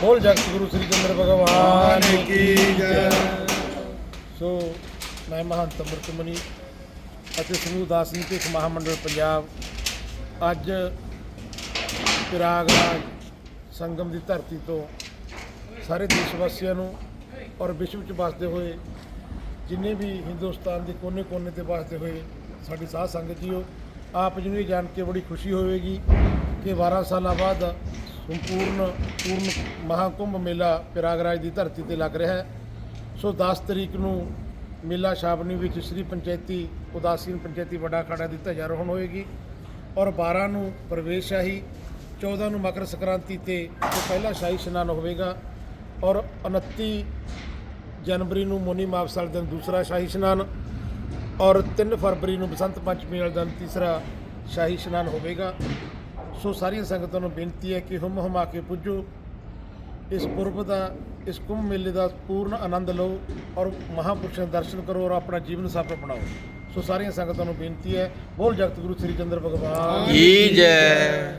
ਬੋਲ ਜਗਤ ਗੁਰੂ ਸ੍ਰੀ ਚੰਦਰ ਭਗਵਾਨ ਕੀ ਜੈ। ਸੋ ਮੈਂ ਮਹੰਤ ਅੰਮ੍ਰਿਤਮਨੀ ਅਤੇ ਸਮੂਹ ਦਾਸ ਨੀਤਿਕ ਮਹਾਮੰਡਲ ਪੰਜਾਬ ਅੱਜ ਪ੍ਰਯਾਗਰਾਜ ਸੰਗਮ ਦੀ ਧਰਤੀ ਤੋਂ ਸਾਰੇ ਦੇਸ਼ ਵਾਸੀਆਂ ਨੂੰ ਔਰ ਵਿਸ਼ਵ ਵਿੱਚ ਵਸਦੇ ਹੋਏ ਜਿੰਨੇ ਵੀ ਹਿੰਦੁਸਤਾਨ ਦੇ ਕੋਨੇ-ਕੋਨੇ ਤੇ ਵਸਦੇ ਹੋਏ ਸਾਡੀ ਸਾਧ ਸੰਗਤ ਜੀਓ ਆਪ ਜੀ ਨੂੰ ਇਹ ਜਾਣ ਕੇ ਬੜੀ ਖੁਸ਼ੀ ਹੋਵੇਗੀ ਕਿ 12 ਸਾਲਾਂ ਬਾਅਦ ਸੰਪੂਰਨ ਪੂਰਨ ਮਹਾਕੁੰਭ ਮੇਲਾ ਪ੍ਰਯਾਗਰਾਜ ਦੀ ਧਰਤੀ ਤੇ ਲੱਗ ਰਿਹਾ ਹੈ। ਸੋ 10 ਤਰੀਕ ਨੂੰ ਮੇਲਾ ਛਾਵਨੀ ਵਿੱਚ ਸ੍ਰੀ ਪੰਚਾਇਤੀ ਉਦਾਸੀਨ ਪੰਚਾਇਤੀ ਵੱਡਾ ਖਾੜਾ ਦੀ ਧਜਾਰੋਹਣ ਹੋਏਗੀ ਔਰ 12 ਨੂੰ ਪ੍ਰਵੇਸ਼ ਸ਼ਾਹੀ 14 ਨੂੰ ਮਕਰ ਸੰਕ੍ਰਾਂਤੀ ਤੇ ਤੋਂ ਪਹਿਲਾ ਸ਼ਾਹੀ ਇਸ਼ਨਾਨ ਹੋਵੇਗਾ ਔਰ 29 ਜਨਵਰੀ ਨੂੰ ਮੋਨੀ ਮਾਵਸ ਵਾਲੇ ਦਿਨ ਦੂਸਰਾ ਸ਼ਾਹੀ ਇਸ਼ਨਾਨ ਔਰ 3 ਫਰਵਰੀ ਨੂੰ ਬਸੰਤ ਪੰਚਮੀ ਵਾਲੇ ਦਿਨ ਤੀਸਰਾ ਸ਼ਾਹੀ ਇਸ਼ਨਾਨ ਹੋਵੇਗਾ। ਸੋ ਸਾਰੀਆਂ ਸੰਗਤਾਂ ਨੂੰ ਬੇਨਤੀ ਹੈ ਕਿ ਹੁਮ ਹੁਮਾ ਕੇ ਪੁੱਜੋ। ਇਸ ਪੁਰਬ ਦਾ, ਇਸ ਕੁੰਭ ਮੇਲੇ ਦਾ ਪੂਰਨ ਆਨੰਦ ਲਓ ਔਰ ਮਹਾਪੁਰਸ਼ਾਂ ਦੇ ਦਰਸ਼ਨ ਕਰੋ ਔਰ ਆਪਣਾ ਜੀਵਨ ਸਫਲ ਬਣਾਓ। ਸੋ ਸਾਰੀਆਂ ਸੰਗਤਾਂ ਨੂੰ ਬੇਨਤੀ ਹੈ, ਬੋਲ ਜਗਤ ਗੁਰੂ ਸ੍ਰੀ ਚੰਦਰ ਭਗਵਾਨ ਕੀ ਜੈ।